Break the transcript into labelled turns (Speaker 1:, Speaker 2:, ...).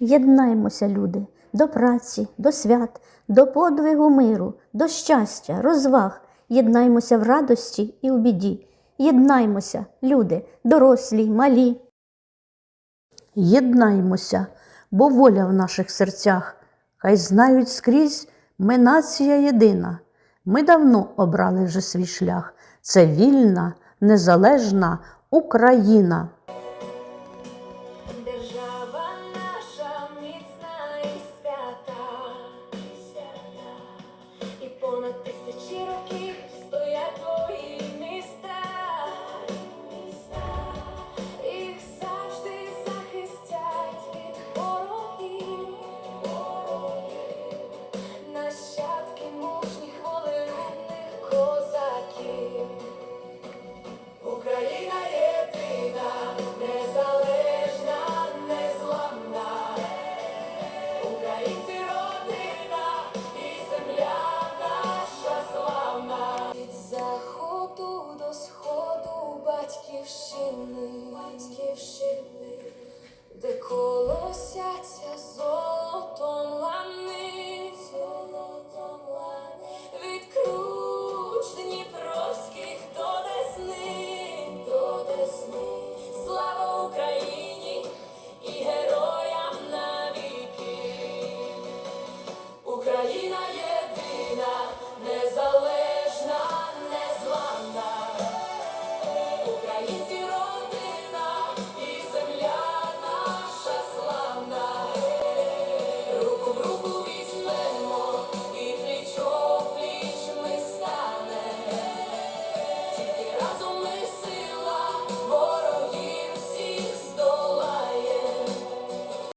Speaker 1: Єднаймося, люди, до праці, до свят, до подвигу миру, до щастя, розваг. Єднаймося в радості і у біді. Єднаймося, люди, дорослі, малі. Єднаймося, бо воля в наших серцях. Хай знають скрізь ми нація єдина. Ми давно обрали вже свій шлях. Це вільна, незалежна Україна.
Speaker 2: Держава time it's батьківщини, батьківщини, де колосяться золотом лани, золотом лани, від круч дніпровських до десни, до десни, слава Україні і героям навіки, Україна є.